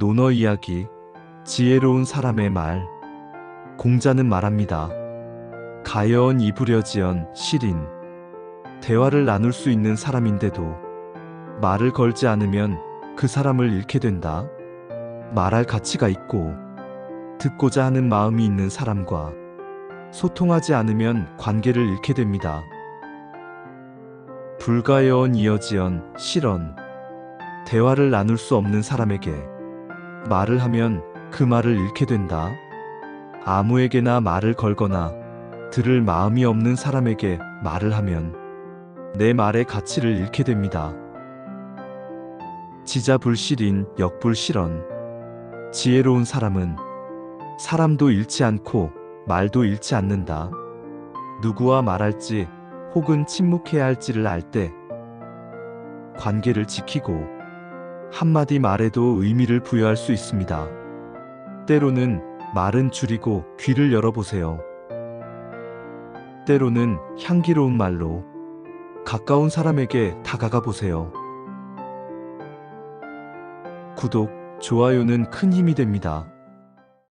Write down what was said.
논어 이야기, 지혜로운 사람의 말. 공자는 말합니다. 가여운 이부려지언 시린. 대화를 나눌 수 있는 사람인데도 말을 걸지 않으면 그 사람을 잃게 된다. 말할 가치가 있고 듣고자 하는 마음이 있는 사람과 소통하지 않으면 관계를 잃게 됩니다. 불가여언 이어지언 실언. 대화를 나눌 수 없는 사람에게 말을 하면 그 말을 잃게 된다. 아무에게나 말을 걸거나 들을 마음이 없는 사람에게 말을 하면 내 말의 가치를 잃게 됩니다. 지자불실인 역불실언. 지혜로운 사람은 사람도 잃지 않고 말도 잃지 않는다. 누구와 말할지 혹은 침묵해야 할지를 알 때 관계를 지키고 한마디 말에도 의미를 부여할 수 있습니다. 때로는 말은 줄이고 귀를 열어보세요. 때로는 향기로운 말로 가까운 사람에게 다가가 보세요. 구독, 좋아요는 큰 힘이 됩니다.